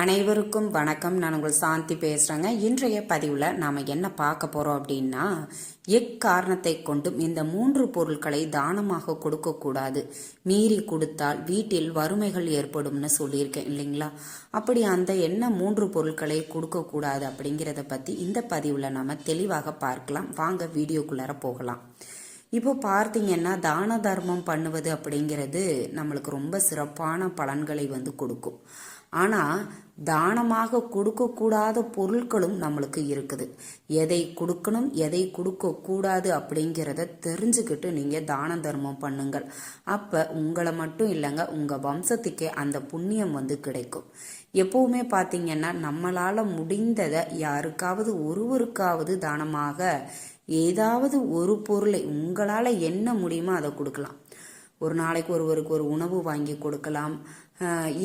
அனைவருக்கும் வணக்கம். நான் உங்கள் சாந்தி பேசுகிறேங்க இன்றைய பதிவில் நாம் என்ன பார்க்க போகிறோம் அப்படின்னா எக்காரணத்தை கொண்டும் இந்த மூன்று பொருட்களை தானமாக கொடுக்கக்கூடாது மீறி கொடுத்தால் வீட்டில் வறுமைகள் ஏற்படும்னு சொல்லியிருக்கேன் இல்லைங்களா? அப்படி அந்த என்ன மூன்று பொருட்களை கொடுக்கக்கூடாது அப்படிங்கிறத பற்றி இந்த பதிவில் நாம் தெளிவாக பார்க்கலாம். வாங்க வீடியோக்குள்ளார போகலாம். இப்போ பார்த்தீங்கன்னா தான தர்மம் பண்ணுவது அப்படிங்கிறது நம்மளுக்கு ரொம்ப சிறப்பான பலன்களை வந்து கொடுக்கும். ஆனால் தானமாக கொடுக்கக்கூடாத பொருட்களும் நம்மளுக்கு இருக்குது. எதை கொடுக்கணும் எதை கொடுக்கக்கூடாது அப்படிங்கிறத தெரிஞ்சுக்கிட்டு நீங்கள் தான தர்மம் பண்ணுங்கள். அப்போ உங்களை மட்டும் இல்லைங்க உங்கள் வம்சத்துக்கே அந்த புண்ணியம் வந்து கிடைக்கும். எப்பவுமே பார்த்தீங்கன்னா நம்மளால் முடிந்ததை யாருக்காவது ஒருவருக்காவது தானமாக ஏதாவது ஒரு பொருளை உங்களால் என்ன முடியுமோ அதை கொடுக்கலாம். ஒரு நாளைக்கு ஒருவருக்கு ஒரு உணவு வாங்கி கொடுக்கலாம்.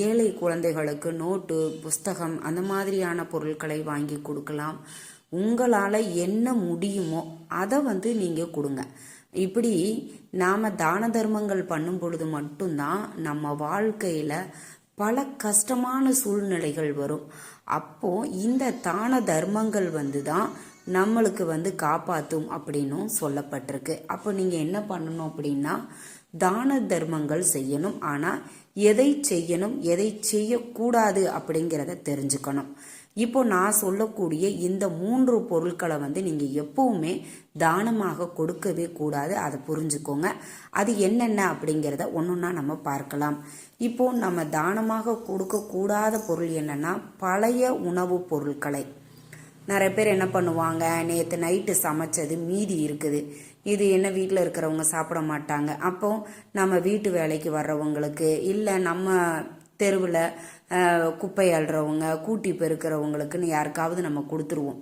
ஏழை குழந்தைகளுக்கு நோட்டு புஸ்தகம் அந்த மாதிரியான பொருட்களை வாங்கி கொடுக்கலாம். உங்களால் என்ன முடியுமோ அதை வந்து நீங்கள் கொடுங்க. இப்படி நாம் தான தர்மங்கள் பண்ணும் பொழுது மட்டும்தான் நம்ம வாழ்க்கையில் பல கஷ்டமான சூழ்நிலைகள் வரும். அப்போ இந்த தான தர்மங்கள் வந்து தான் நம்மளுக்கு வந்து காப்பாற்றும் அப்படின்னும் சொல்லப்பட்டிருக்கு. அப்போ நீங்கள் என்ன பண்ணணும் அப்படின்னா தான தர்மங்கள் செய்யணும். ஆனால் எதை செய்யணும் எதை செய்யக்கூடாது அப்படிங்கிறத தெரிஞ்சுக்கணும். இப்போ நான் சொல்லக்கூடிய இந்த மூன்று பொருட்களை வந்து நீங்கள் எப்பவுமே தானமாக கொடுக்கவே கூடாது. அதை புரிஞ்சுக்கோங்க. அது என்னென்ன அப்படிங்கிறத ஒன்றுன்னா நம்ம பார்க்கலாம். இப்போ நம்ம தானமாக கொடுக்கக்கூடாத பொருள் என்னென்னா பழைய உணவுப் பொருட்களை. நிறைய பேர் என்ன பண்ணுவாங்க நேற்று நைட்டு சமைச்சது மீதி இருக்குது. இது என்ன வீட்டில் இருக்கிறவங்க சாப்பிட மாட்டாங்க. அப்போ நம்ம வீட்டு வேலைக்கு வர்றவங்களுக்கு இல்லை நம்ம தெருவில் குப்பை அள்ளுறவங்க கூட்டி பெருக்கிறவங்களுக்குன்னு யாருக்காவது நம்ம கொடுத்துருவோம்.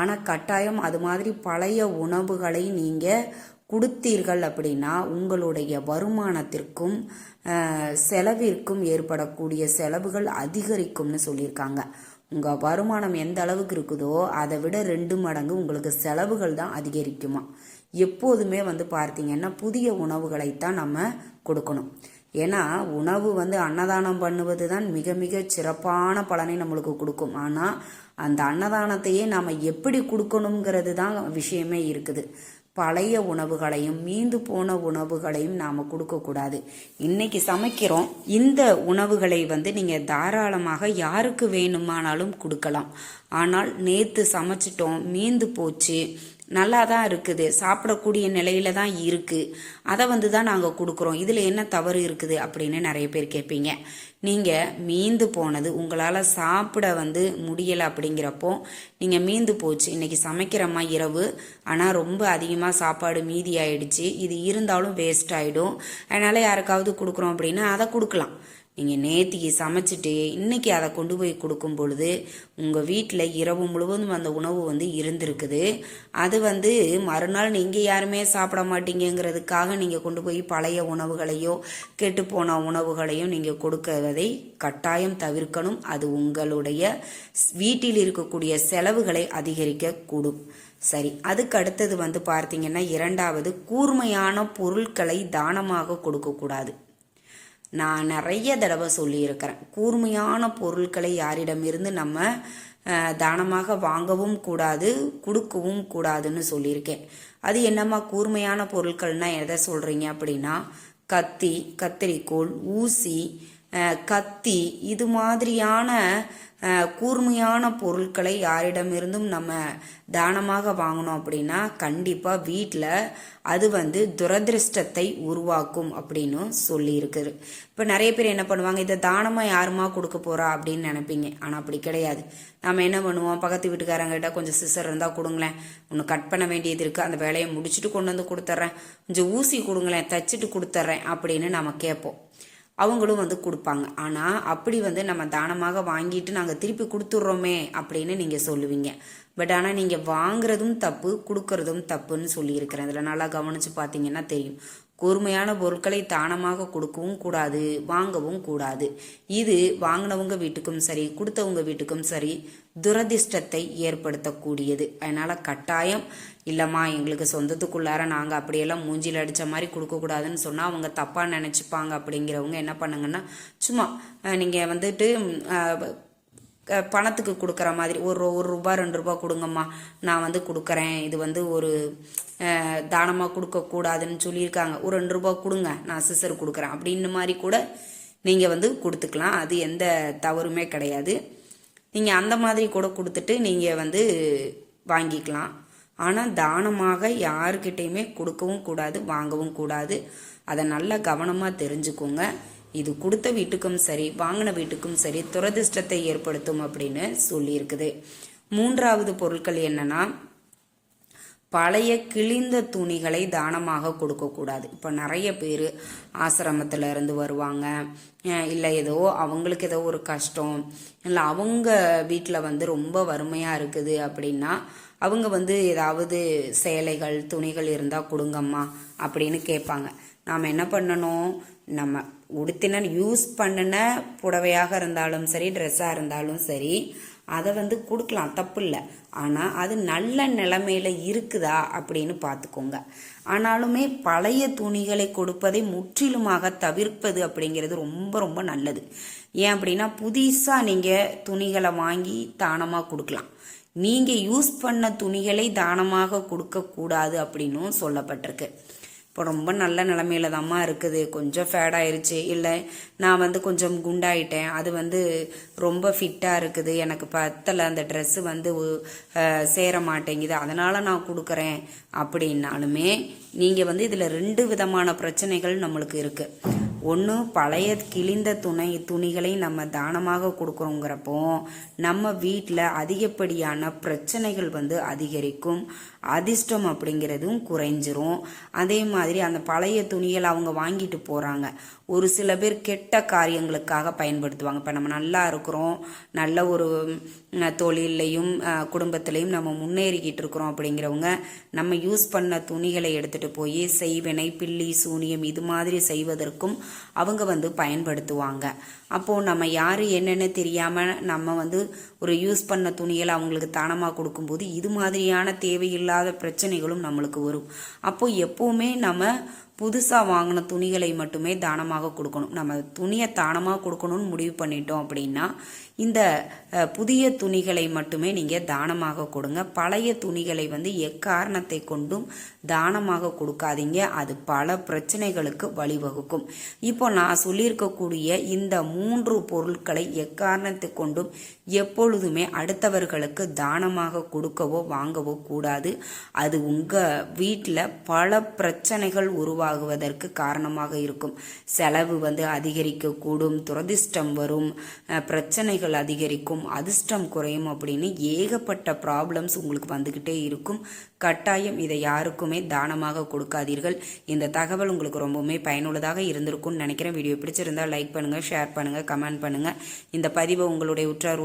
ஆனால் கட்டாயம் அது மாதிரி பழைய உணவுகளை நீங்கள் கொடுத்தீர்கள் அப்படின்னா உங்களுடைய வருமானத்திற்கும் செலவிற்கும் ஏற்படக்கூடிய செலவுகள் அதிகரிக்கும்னு சொல்லியிருக்காங்க. உங்கள் வருமானம் எந்த அளவுக்கு இருக்குதோ அதை விட ரெண்டு மடங்கு உங்களுக்கு செலவுகள் தான் அதிகரிக்குமா? எப்போதுமே வந்து பார்த்தீங்கன்னா புதிய உணவுகளைத்தான் நம்ம கொடுக்கணும். ஏன்னா உணவு வந்து அன்னதானம் பண்ணுவது தான் மிக மிக சிறப்பான பலனை நம்மளுக்கு கொடுக்கும். ஆனால் அந்த அன்னதானத்தையே நாம் எப்படி கொடுக்கணுங்கிறது தான் விஷயமே இருக்குது. பழைய உணவுகளையும் மீந்து போன உணவுகளையும் நாம் கொடுக்கக்கூடாது. இன்னைக்கு சமைக்கிறோம். இந்த உணவுகளை வந்து நீங்கள் தாராளமாக யாருக்கு வேணுமானாலும் கொடுக்கலாம். ஆனால் நேற்று சமைச்சிட்டோம் மீந்து போச்சு நல்லா தான் இருக்குது. சாப்பிடக்கூடிய நிலையில தான் இருக்குது அதை வந்து தான் நாங்கள் கொடுக்குறோம். இதில் என்ன தவறு இருக்குது அப்படின்னு நிறைய பேர் கேட்பீங்க. நீங்கள் மீந்து போனது உங்களால் சாப்பிட வந்து முடியலை அப்படிங்கிறப்போ நீங்கள் மீந்து போச்சு. இன்றைக்கி சமைக்கிறம்மா இரவு. ஆனால் ரொம்ப அதிகமாக சாப்பாடு மீதி ஆயிடுச்சு. இது இருந்தாலும் வேஸ்ட் ஆகிடும் அதனால் யாருக்காவது கொடுக்குறோம் அப்படின்னா அதை கொடுக்கலாம். நீங்கள் நேத்திக்கு சமைச்சிட்டு இன்றைக்கி அதை கொண்டு போய் கொடுக்கும் பொழுது உங்கள் வீட்டில் இரவு முழுவதும் அந்த உணவு வந்து இருந்திருக்குது. அது வந்து மறுநாள் நீங்கள் யாருமே சாப்பிட மாட்டீங்கிறதுக்காக நீங்கள் கொண்டு போய் பழைய உணவுகளையோ கெட்டுப்போன உணவுகளையும் நீங்கள் கொடுக்கறதை கட்டாயம் தவிர்க்கணும். அது உங்களுடைய வீட்டில் இருக்கக்கூடிய செலவுகளை அதிகரிக்க கூடும். சரி அதுக்கு அடுத்தது வந்து பார்த்தீங்கன்னா இரண்டாவது கூர்மையான பொருட்களை தானமாக கொடுக்கக்கூடாது. நான் நிறைய தடவை சொல்லியிருக்கிறேன். கூர்மையான பொருட்களை யாரிடமிருந்து நம்ம தானமாக வாங்கவும் கூடாது கொடுக்கவும் கூடாதுன்னு சொல்லியிருக்கேன். அது என்னம்மா கூர்மையான பொருட்கள்னால் எதை சொல்கிறீங்க அப்படின்னா கத்தி கத்திரிக்கோள் ஊசி கத்தி இது மாதிரியான கூர்மையான பொருட்களை யாரிடமிருந்தும் நம்ம தானமாக வாங்கினோம் அப்படின்னா கண்டிப்பாக வீட்டில் அது வந்து துரதிருஷ்டத்தை உருவாக்கும் அப்படின்னு சொல்லியிருக்குது. இப்போ நிறைய பேர் என்ன பண்ணுவாங்க இதை தானமாக யாருமா கொடுக்க போகிறா அப்படின்னு நினைப்பீங்க. ஆனால் அப்படி கிடையாது. நம்ம என்ன பண்ணுவோம் பக்கத்து வீட்டுக்காரங்கிட்ட கொஞ்சம் சிசர் இருந்தால் கொடுங்களேன். ஒன்று கட் பண்ண வேண்டியது இருக்குது அந்த வேலையை முடிச்சுட்டு கொண்டு வந்து கொடுத்துட்றேன். கொஞ்சம் ஊசி கொடுங்களேன் தச்சுட்டு கொடுத்துட்றேன் அப்படின்னு நம்ம கேட்போம். அவங்களும் வந்து கொடுப்பாங்க. ஆனால் அப்படி வந்து நம்ம தானமாக வாங்கிட்டு நாங்கள் திருப்பி கொடுத்துட்றோமே அப்படின்னு நீங்கள் சொல்லுவீங்க. பட் ஆனால் நீங்கள் வாங்குறதும் தப்பு கொடுக்கறதும் தப்புன்னு சொல்லியிருக்கிறேன். அதில் நல்லா கவனித்து பார்த்தீங்கன்னா தெரியும். கூர்மையான பொருட்களை தானமாக கொடுக்கவும் கூடாது வாங்கவும் கூடாது. இது வாங்கினவங்க வீட்டுக்கும் சரி கொடுத்தவங்க வீட்டுக்கும் சரி துரதிர்ஷ்டத்தை ஏற்படுத்தக்கூடியது. அதனால் கட்டாயம் இல்லைம்மா எங்களுக்கு சொந்தத்துக்குள்ளார நாங்கள் அப்படியெல்லாம் மூஞ்சில் அடித்த மாதிரி கொடுக்கக்கூடாதுன்னு சொன்னால் அவங்க தப்பாக நினச்சிப்பாங்க அப்படிங்கிறவங்க என்ன பண்ணுங்கன்னா சும்மா நீங்கள் வந்துட்டு பணத்துக்கு கொடுக்குற மாதிரி ஒரு ஒரு ரூபா ரெண்டு ரூபா கொடுங்கம்மா. நான் வந்து கொடுக்குறேன். இது வந்து ஒரு தானமாக கொடுக்கக்கூடாதுன்னு சொல்லியிருக்காங்க. ஒரு ரெண்டு ரூபா கொடுங்க நான் சிசர் கொடுக்குறேன். அப்படின்னு மாதிரி கூட நீங்கள் வந்து கொடுத்துக்கலாம். அது எந்த தவறுமே கிடையாது. நீங்கள் அந்த மாதிரி கூட கொடுத்துட்டு நீங்கள் வந்து வாங்கிக்கலாம். ஆனால் தானமாக யாருக்கிட்டேயுமே கொடுக்கவும் கூடாது வாங்கவும் கூடாது. அதை நல்லா கவனமாக தெரிஞ்சுக்கோங்க. இது கொடுத்த வீட்டுக்கும் சரி வாங்கின வீட்டுக்கும் சரி துரதிர்ஷ்டத்தை ஏற்படுத்தும் அப்படின்னு சொல்லியிருக்குது. மூன்றாவது பொருட்கள் என்னன்னா பழைய கிழிந்த துணிகளை தானமாக கொடுக்கக்கூடாது. இப்போ நிறைய பேர் ஆசிரமத்தில் இருந்து வருவாங்க. இல்லை ஏதோ அவங்களுக்கு ஏதோ ஒரு கஷ்டம். இல்லை அவங்க வீட்டில் வந்து ரொம்ப வறுமையாக இருக்குது அப்படின்னா அவங்க வந்து ஏதாவது சேலைகள் துணிகள் இருந்தால் கொடுங்கம்மா அப்படின்னு கேட்பாங்க. நாம் என்ன பண்ணணும்? நம்ம உடுத்தின யூஸ் பண்ணின புடவையாக இருந்தாலும் சரி ட்ரெஸ்ஸாக இருந்தாலும் சரி அதை வந்து கொடுக்கலாம் தப்பு இல்லை. ஆனால் அது நல்ல நிலைமையில் இருக்குதா அப்படின்னு பார்த்துக்கோங்க ஆனாலுமே பழைய துணிகளை கொடுப்பதை முற்றிலுமாக தவிர்ப்பது அப்படிங்கிறது ரொம்ப ரொம்ப நல்லது. ஏன் அப்படின்னா புதுசாக நீங்கள் துணிகளை வாங்கி தானமாக கொடுக்கலாம். நீங்கள் யூஸ் பண்ண துணிகளை தானமாக கொடுக்கக்கூடாது அப்படின்னும் சொல்லப்பட்டிருக்கு. இப்போ ரொம்ப நல்ல நிலமையில தாம்மா இருக்குது. கொஞ்சம் ஃபேட் ஆயிருச்சு. இல்லை நான் வந்து கொஞ்சம் குண்டாயிட்டேன். அது வந்து ரொம்ப ஃபிட்டாக இருக்குது. எனக்கு பத்தலை அந்த ட்ரெஸ்ஸு வந்து சேர மாட்டேங்குது. அதனால் நான் கொடுக்குறேன். அப்படின்னாலுமே நீங்கள் வந்து இதில் ரெண்டு விதமான பிரச்சனைகள் நம்மளுக்கு இருக்குது ஒன்று பழைய கிழிந்த துணை துணிகளை நம்ம தானமாக கொடுக்குறோங்கிறப்போ நம்ம வீட்டில் அதிகப்படியான பிரச்சனைகள் வந்து அதிகரிக்கும். அதிர்ஷ்டம் அப்படிங்கிறதும் குறைஞ்சிரும். அதே மாதிரி அந்த பழைய துணிகள் அவங்க வாங்கிட்டு போகிறாங்க ஒரு சில பேர் கெட்ட காரியங்களுக்காக பயன்படுத்துவாங்க. இப்போ நம்ம நல்லா இருக்கிறோம். நல்ல ஒரு தொழிலையும் தொழில்லையும் குடும்பத்திலையும் நம்ம முன்னேறிக்கிட்டு இருக்கிறோம் அப்படிங்கிறவங்க நம்ம யூஸ் பண்ண துணிகளை எடுத்துகிட்டு போய் செய்வினை பில்லி சூனியம் இது மாதிரி செய்வதற்கும் அவங்க வந்து பயன்படுத்துவாங்க. அப்போது நம்ம யார் என்னன்னு தெரியாமல் நம்ம வந்து ஒரு யூஸ் பண்ண துணிகளை அவங்களுக்கு தானமாக கொடுக்கும்போது இது மாதிரியான தேவையில்லாத பிரச்சனைகளும் நம்மளுக்கு வரும். அப்போ எப்போவுமே நம்ம புதுசாக வாங்கின துணிகளை மட்டுமே தானமாக கொடுக்கணும். நம்ம துணியை தானமாக கொடுக்கணும்னு முடிவு பண்ணிட்டோம் அப்படின்னா இந்த புதிய துணிகளை மட்டுமே நீங்கள் தானமாக கொடுங்க. பழைய துணிகளை வந்து எக்காரணத்தை கொண்டும் தானமாக கொடுக்காதீங்க. அது பல பிரச்சனைகளுக்கு வழிவகுக்கும். இப்போ நான் சொல்லியிருக்கக்கூடிய இந்த மூன்று பொருட்களை எக்காரணத்தை கொண்டும் எப்பொழுதுமே அடுத்தவர்களுக்கு தானமாக கொடுக்கவோ வாங்கவோ கூடாது. அது உங்கள் வீட்டில் பல பிரச்சனைகள் உருவாகுவதற்கு காரணமாக இருக்கும். செலவு வந்து அதிகரிக்கக்கூடும் துரதிர்ஷ்டம் வரும் பிரச்சனைகள் அதிகரிக்கும் அதிர்ஷ்டம் குறையும் அப்படின்னு ஏகப்பட்ட ப்ராப்ளம்ஸ் உங்களுக்கு வந்துக்கிட்டே இருக்கும். கட்டாயம் இதை யாருக்குமே தானமாக கொடுக்காதீர்கள். இந்த தகவல் உங்களுக்கு ரொம்பவுமே பயனுள்ளதாக இருந்திருக்கும்னு நினைக்கிறேன். வீடியோ பிடிச்சிருந்தால் லைக் பண்ணுங்கள் ஷேர் பண்ணுங்கள் கமெண்ட் பண்ணுங்கள் இந்த பதிவை உங்களுடைய உற்றார்